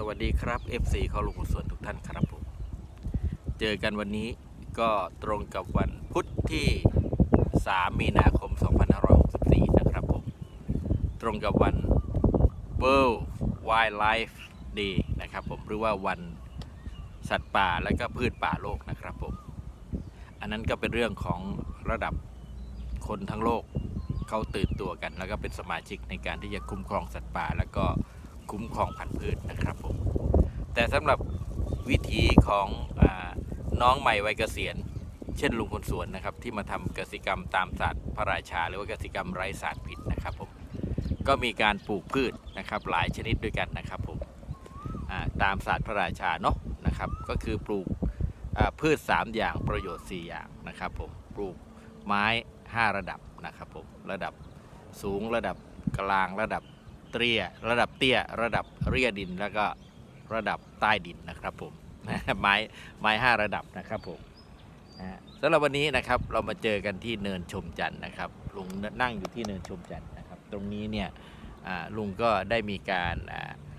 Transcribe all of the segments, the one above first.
สวัสดีครับ FC ขอลุงส่วนทุกท่านครับผม เจอกันวันนี้ก็ตรงกับวันพุธที่ 3 มีนาคม 2564 นะครับผม ตรงกับวัน World Wildlife Day นะครับผม หรือว่าวันสัตว์ป่าและก็พืชป่าโลกนะครับผม อันนั้นก็เป็นเรื่องของระดับคนทั้งโลกเขาตื่นตัวกัน แล้วก็เป็นสมาชิกในการที่จะคุ้มครองสัตว์ป่าแล้วก็ คุ้มครองพันธุ์พืชนะครับผมแต่สำหรับวิธีของอน้องใหม่วัยเกษียณ เช่นลุงคนสวนนะครับ ที่มาทำเกษตรกรรมตามศาสตร์พระราชา หรือว่ากษตรกรรมไร้ศาสตร์ผิดนะครับผมก็มีการปลูกพืชนะครับหลายชนิดด้วยกันนะครับผมตามศาสตร์พระราชาเนาะนะครับก็คือปลูกพืช 3 อย่างประโยชน์ 4 อย่างนะครับผมปลูกไม้ 5 ระดับนะครับผมระดับสูงระดับกลางระดับ เตี้ยระดับเตี้ย ระดับเรียดินแล้วก็ระดับใต้ดินนะครับผมไม้ไม้ห้าระดับนะครับผมสำหรับวันนี้นะครับเรามาเจอกันที่เนินชมจันทร์นะครับลุงนั่งอยู่ที่เนินชมจันทร์นะครับ ตรงนี้เนี่ยลุงก็ได้มีการ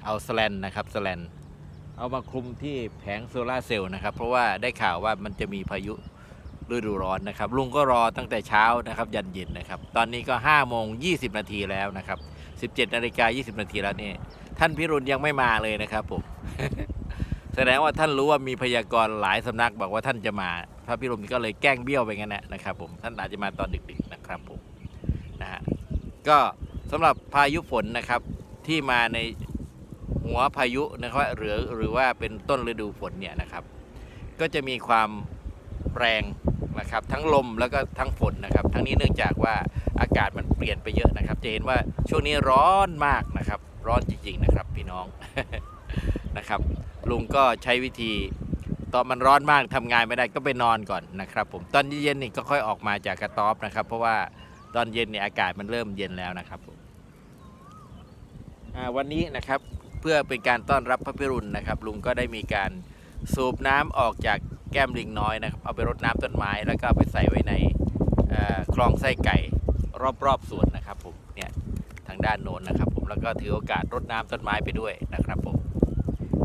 เอาสแลนนะครับสแลนเอามาคลุมที่แผงโซลาร์เซลล์นะครับ เพราะว่าได้ข่าวว่ามันจะมีพายุฤดูร้อนนะครับ ลุงก็รอตั้งแต่เช้านะครับ ยันเย็นนะครับ ตอนนี้ก็5โมง20นาทีแล้วนะครับ 17นาฬิกา20นาทีแล้วนี่ท่านพิรุณยังไม่มาเลยนะครับผม แสดงว่าท่านรู้ว่ามีพยากรณ์หลายสำนักบอกว่าท่านจะมา พระพิรุณก็เลยแกล้งเบี้ยวไปงั้นนะนะครับ ผมท่านอาจจะมาตอนดึกๆนะครับผมนะฮะก็สำหรับพายุฝนนะครับที่มาในหัวพายุนะครับหรือหรือว่าเป็นต้นฤดูฝนเนี่ยนะครับ ก็จะมีความแรงนะครับทั้งลมแล้วก็ทั้งฝนนะครับ ทั้งนี้เนื่องจากว่า อากาศมันเปลี่ยนไปเยอะนะครับ จะเห็นว่าช่วงนี้ร้อนมากนะครับ ร้อนจริงๆนะครับ พี่น้องนะครับ ลุงก็ใช้วิธีตอนมันร้อนมากทำงานไม่ได้ก็ไปนอนก่อนนะครับ ผมตอนเย็นนี่ก็ค่อยออกมาจากกระต๊อบนะครับ เพราะว่าตอนเย็นเนี่ยอากาศมันเริ่มเย็นแล้วนะครับผมวันนี้นะครับเพื่อเป็นการต้อนรับพระพิรุณนะครับ ลุงก็ได้มีการสูบน้ำออกจากแก้มลิงน้อยนะครับ เอาไปรดน้ำต้นไม้ แล้วก็เอาไปใส่ไว้ในคลองไส้ไก่ รอบๆสวนนะครับผมเนี่ยทางด้านโน้นนะครับ ผมแล้วก็ถือโอกาสรดน้ำต้นไม้ไปด้วยนะครับผม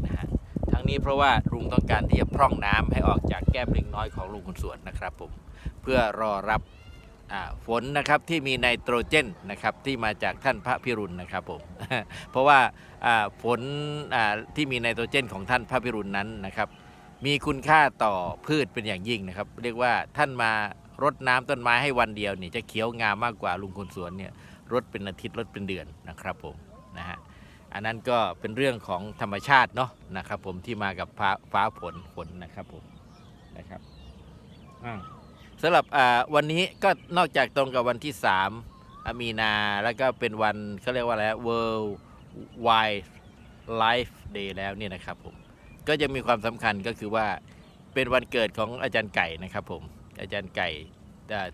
นะฮะทั้งนี้เพราะว่าลุงต้องการที่จะพร่องน้ำให้ออกจากแก้มลิงน้อยของลุงคนสวนนะครับผมเพื่อรอรับฝนนะครับที่มีไนโตรเจนนะครับที่มาจากท่านพระพิรุณนะครับผมเพราะว่าฝนที่มีไนโตรเจนของท่านพระพิรุณนั้นนะครับ มีคุณค่าต่อพืชเป็นอย่างยิ่งนะครับ เรียกว่าท่านมา รดน้ำต้นไม้ให้วันเดียวเนี่ยจะเขียวงามมากกว่าลุงคนสวนเนี่ยรดเป็นอาทิตย์รดเป็นเดือนนะครับผมนะฮะอันนั้นก็เป็นเรื่องของธรรมชาติเนาะนะครับผมที่มากับฟ้าฟ้าฝนฝนนะครับผมนะครับอ่าสำหรับวันนี้ก็นอกจากตรงกับวันที่3อ่ามีนาแล้วก็เป็นวันเขาเรียกว่าอะไร World Wide Life Day แล้วเนี่ยนะครับผมก็จะมีความสำคัญก็คือว่าเป็นวันเกิดของอาจารย์ไก่นะครับผม อาจารย์ไก่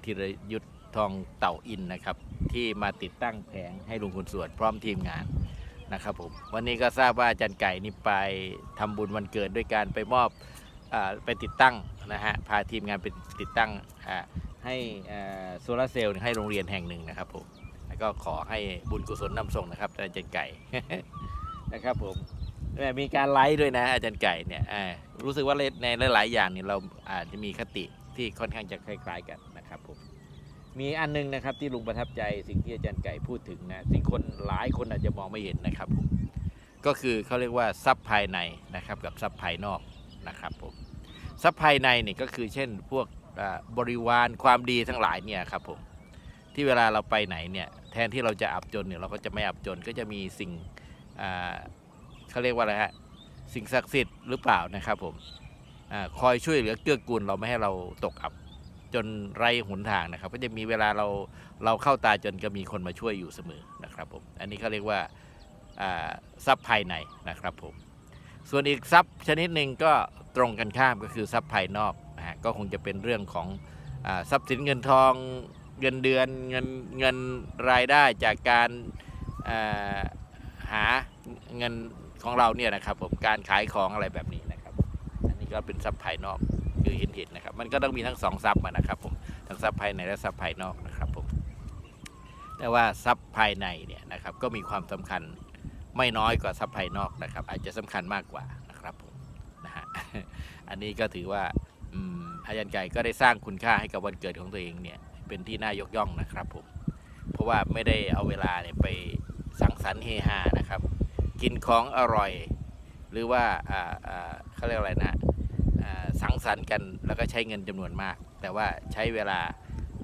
ธีรยุทธทองเต่าอินนะครับ ที่มาติดตั้งแผงให้ลุงคุณสวดพร้อมทีมงานนะครับผมวันนี้ก็ทราบว่าอาจารย์ไก่นี่ไปทำบุญวันเกิดด้วยการไปมอบอไปติดตั้งนะฮะพาทีมงานไปติดตั้งให้โซลาร์เซลล์ให้โรงเรียนแห่งหนึ่งนะครับผมแล้วก็ขอให้บุญกุศลนำส่งนะครับอาจารย์ไก่นะครับผมแม่มีการไลฟ์ด้วยนะอาจารย์ไก่เนี่ยรู้สึกว่าในหลาย ๆ อย่างเนี่ยเราอาจจะมีคติ ที่ค่อนข้างจะคล้ายๆกันนะครับผมมีอันนึงนะครับที่ลุงประทับใจสิ่งที่อาจารย์ไก่พูดถึงนะสิ่งคนหลายคนอาจจะมองไม่เห็นนะครับผมก็คือเขาเรียกว่าทรัพย์ภายในนะครับกับทรัพย์ภายนอกนะครับผมทรัพย์ภายในนี่ก็คือเช่นพวกบริวารความดีทั้งหลายเนี่ยครับผมที่เวลาเราไปไหนเนี่ยแทนที่เราจะอับจนเนี่ยเราก็จะไม่อับจนก็จะมีสิ่งเขาเรียกว่าอะไรฮะสิ่งศักดิ์สิทธิ์หรือเปล่านะครับผม คอยช่วยเหลือเกื้อกูลเราไม่ให้เราตกอับ จนไร้หนทางนะครับ ก็จะมีเวลาเราเราเข้าตาจนก็มีคนมาช่วยอยู่เสมอนะครับผมอันนี้เขาเรียกว่าทรัพย์ภายในนะครับผมส่วนอีกทรัพย์ชนิดหนึ่งก็ตรงกันข้ามก็คือทรัพย์ภายนอกนะฮะก็คงจะเป็นเรื่องของอทรัพย์สินเงินทองเงินเดือนเงินเงินรายได้จากการาหาเงินของเราเนี่ยนะครับผมการขายของอะไรแบบนี้ ก็เป็นทรัพย์ภายนอกคือเห็นเห็นนะครับ มันก็ต้องมีทั้งสองทรัพย์นะครับ ผมทั้งทรัพย์ภายในและทรัพย์ภายนอกนะครับผมแต่ว่าทรัพย์ภายในเนี่ยนะครับ ก็มีความสำคัญไม่น้อยกว่าทรัพย์ภายนอกนะครับ อาจจะสำคัญมากกว่านะครับผมนะฮะอันนี้ก็ถือว่าอาจารย์ไก่ก็ได้สร้างคุณค่าให้กับวันเกิดของตัวเองเนี่ยเป็นที่น่ายกย่องนะครับผมเพราะว่าไม่ได้เอาเวลาเนี่ยไปสังสรรค์เฮฮานะครับ กินของอร่อย หรือว่าเขาเรียกอะไรนะ สังสรรค์กัน แล้วก็ใช้เงินจำนวนมาก แต่ว่าใช้เวลา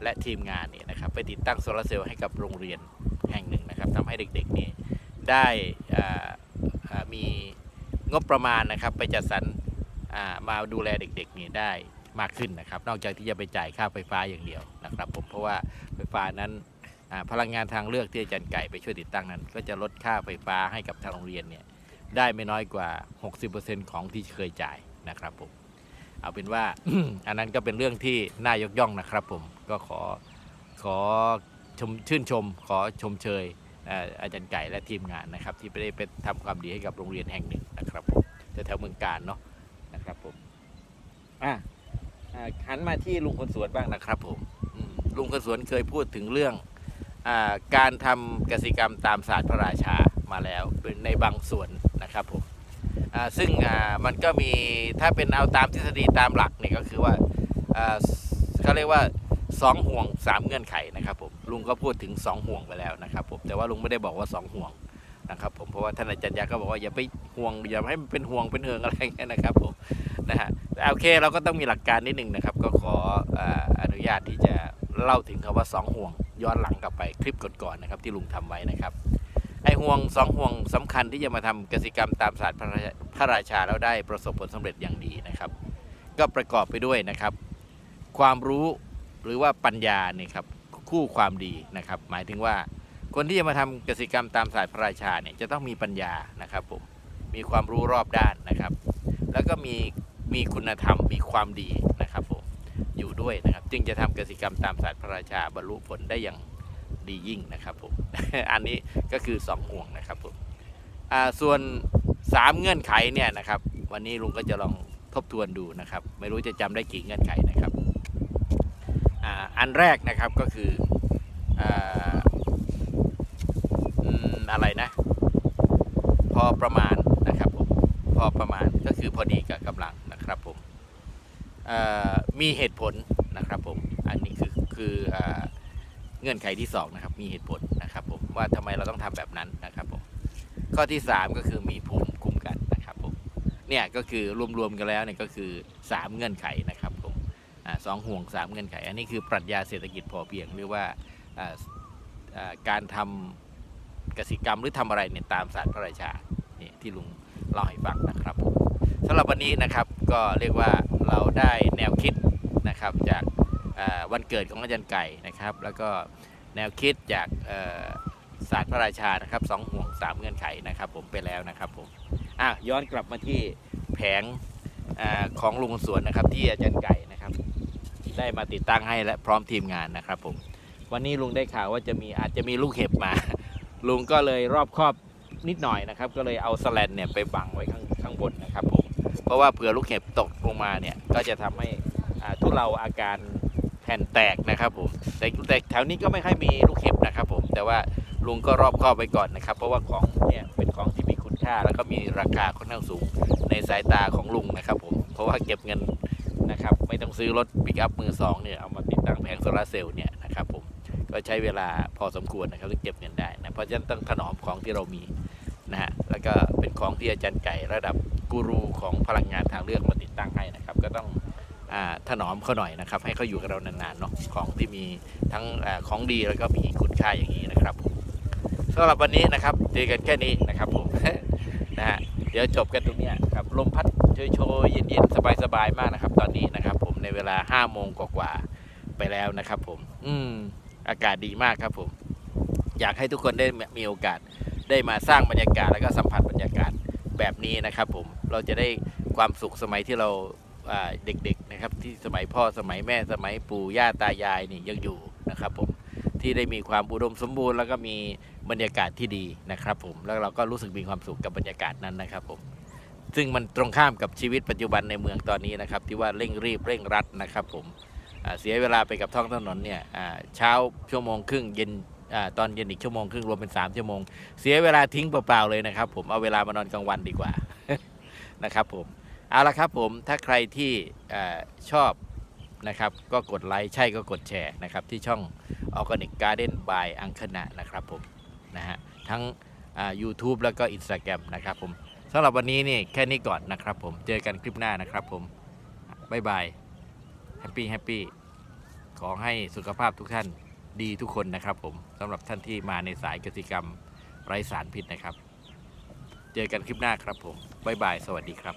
และทีมงานเนี่ยนะครับไปติดตั้งโซลาร์เซลล์ให้กับโรงเรียนแห่งหนึ่งนะครับทำให้เด็กๆนี่ได้มีงบประมาณนะครับไปจัดสรรมาดูแลเด็กๆนี่ได้มากขึ้นนะครับ นอกจากที่จะไปจ่ายค่าไฟฟ้าอย่างเดียวนะครับผมเพราะว่าไฟฟ้านั้นพลังงานทางเลือกที่อาจารย์ไก่ไปช่วยติดตั้งนั้น ก็จะลดค่าไฟฟ้าให้กับทางโรงเรียนเนี่ยได้ไม่น้อยกว่า 60%ของที่เคยจ่ายนะครับผม เอาเป็นว่า อันนั้นก็เป็นเรื่องที่น่ายกย่องนะครับผมก็ขอขอชมชื่นชม ขอชมเชยเอ่ออาจารย์ไก่และทีมงานนะครับ ที่ไปได้ไปทำความดีให้กับโรงเรียนแห่งหนึ่งนะครับผมแถวๆเมืองการเนาะนะครับผมอะอ่าหันมาที่ลุงคนสวนบ้างนะครับผมอืมลุงคนสวนเคยพูดถึงเรื่องอ่าการทำกสิกรรมตามศาสตร์พระราชามาแล้วเป็นในบางส่วนนะครับผมอ่า ซึ่งอ่ามันก็มีถ้าเป็นเอาตามทฤษฎีตามหลักเนี่ยก็คือว่าอ่าเขาเรียกว่าสองห่วงสามเงื่อนไขนะครับผมลุงก็พูดถึงสองห่วงไปแล้วนะครับผมแต่ว่าลุงไม่ได้บอกว่าสองห่วงนะครับผมเพราะว่าท่านอาจารย์ยาก็บอกว่าอย่าไปห่วงอย่าให้มันเป็นห่วงเป็นเหืองอะไรเงี้ยนะครับผมนะฮะแต่โอเคเราก็ต้องมีหลักการนิดหนึ่งนะครับ ก็ขอออนุญาตที่จะเล่าถึงคำว่าสองห่วงย้อนหลังกลับไปคลิปก่อนๆนะครับที่ลุงทำไว้นะครับ ไอห่วงสองห่วงสำคัญที่จะมาทำกสิกรรมตามศาสตร์พระราชาระราชาแล้วได้ประสบผลสำเร็จอย่างดีนะครับ ก็ประกอบไปด้วยนะครับ ความรู้หรือว่าปัญญาเนี่ยครับคู่ความดีนะครับ หมายถึงว่าคนที่จะมาทำกสิกรรมตามศาสตร์พระราชาเนี่ยจะต้องมีปัญญานะครับผมมีความรู้รอบด้านนะครับ แล้วก็มีมีคุณธรรมมีความดีนะครับผมอยู่ด้วยนะครับ จึงจะทำกสิกรรมตามศาสตร์พระราชาบรรลุผลได้อย่าง ดียิ่งนะครับผม อันนี้ก็คือ 2 ห่วงนะครับผมส่วน 3 เงื่อนไขเนี่ยนะครับ วันนี้ลุงก็จะลองทบทวนดูนะครับ ไม่รู้จะจำได้กี่เงื่อนไขนะครับออันแรกนะครับก็คืออะไรนะ พอประมาณนะครับผมพอประมาณก็คือพอดีกับกำลังนะครับผมมีเหตุผลนะครับผม อันนี้คือคืออ เงื่อนไขที่สองนะครับมีเหตุผลนะครับผมว่าทำไมเราต้องทำแบบนั้นนะครับผมข้อที่สามก็คือมีภูมิคุ้มกันนะครับผมเนี่ยก็คือรวมๆกันแล้วเนี่ยก็คือสามเงื่อนไขนะครับผมอ่าสองห่วงสามเงื่อนไข อันนี้คือปรัชญาเศรษฐกิจพอเพียงหรือว่าอ่าการทำกสิกรรมหรือทำอะไรเนี่ยตามศาสตร์พระราชาเนี่ยที่ลุงเล่าให้ฟังนะครับผมสำหรับวันนี้นะครับก็เรียกว่าเราได้แนวคิดนะครับจาก วันเกิดของอาจารย์ไก่นะครับ แล้วก็แนวคิดจากศาสตร์พระราชานะครับสองห่วงสามเงื่อนไขนะครับ ผมไปแล้วนะครับผมอะย้อนกลับมาที่แผงอของลุงสวนนะครับ ที่อาจารย์ไก่นะครับ ได้มาติดตั้งให้และพร้อมทีมงานนะครับผมวันนี้ลุงได้ข่าวว่าจะมีอาจจะมีลูกเห็บมา ลุงก็เลยรอบครอบนิดหน่อยนะครับ ก็เลยเอาสแลนเนี่ยไปบังไว้ข้างข้างบนนะครับผมเพราะว่าเผื่อลูกเห็บตกลงมาเนี่ยก็จะทำให้ทุเราอาการ แผ่นแตกนะครับผมแต่แต่แถวนี้ก็ไม่ค่อยมีลูกเห็บนะครับผมแต่ว่าลุงก็รอบคอบไปก่อนนะครับ เพราะว่าของเนี่ยเป็นของที่มีคุณค่าแล้วก็มีราคาค่อนข้างสูงในสายตาของลุงนะครับผมเพราะว่าเก็บเงินนะครับไม่ต้องซื้อรถปิกอัพมือสองเนี่ยเอามาติดตั้งแผงโซลาเซลล์เนี่ยนะครับผมก็ใช้เวลาพอสมควรนะครับถึงเก็บเงินได้นะเพราะฉะนั้นต้องถนอมของที่เรามีนะฮะแล้วก็เป็นของที่อาจารย์ไก่ระดับกูรูของพลังงานทางเลือกมาติดตั้งให้นะครับ ก็ต้อง ถนอมเขาหน่อยนะครับ ให้เขาอยู่กับเรานานๆเนาะของที่มีทั้งอของดีแล้วก็มีคุณค่าอย่างนี้นะครับผมสำหรับวันนี้นะครับเจอกันแค่นี้นะครับผมนะฮะเดี๋ยวจบกันตรงนี้ครับลมพัดโชยๆเย็นๆสบายๆมากนะครับ ตอนนี้นะครับ ผมในเวลา5โมงกว่าๆไปแล้วนะครับ ผม อืมอากาศดีมากครับผม อยากให้ทุกคนได้มีโอกาสได้มาสร้างบรรยากาศแล้วก็สัมผัสบรรยากาศแบบนี้นะครับ ผมเราจะได้ความสุขสมัยที่เรา เด็กๆนะครับที่สมัยพ่อสมัยแม่สมัยปู่ย่าตายายนี่ยังอยู่นะครับผมที่ได้มีความอุดมสมบูรณ์แล้วก็มีบรรยากาศที่ดีนะครับผมแล้วเราก็รู้สึกมีความสุขกับบรรยากาศนั้นนะครับผมซึ่งมันตรงข้ามกับชีวิตปัจจุบันในเมืองตอนนี้นะครับที่ว่าเร่งรีบเร่งรัดนะครับผมเสียเวลาไปกับท้องถนนเนี่ยเช้าชั่วโมงครึ่งเย็นอตอนเย็นอีกชั่วโมงครึ่งรวมเป็น 3 ชั่วโมง เสียเวลาทิ้งเปล่าๆเลยนะครับผมเอาเวลามานอนกลางวันดีกว่านะครับผม เอาละครับผมถ้าใครที่อชอบนะครับ ก็กดไลค์ใช่ก็กดแชร์นะครับ ที่ช่อง Organic Garden by อังคณะนะครับผมนะฮะทั้งอ่า YouTube แล้วก็ Instagram นะครับผมสำหรับวันนี้นี่แค่นี้ก่อนนะครับผมเจอกันคลิปหน้านะครับผมบ๊ายบายแฮปปี้แฮปปี้ขอให้สุขภาพทุกท่านดีทุกคนนะครับผมสำหรับท่านที่มาในสายกสิกรรมไร้สารพิษนะครับ เจอกันคลิปหน้าครับผมบ๊ายบาย สวัสดีครับ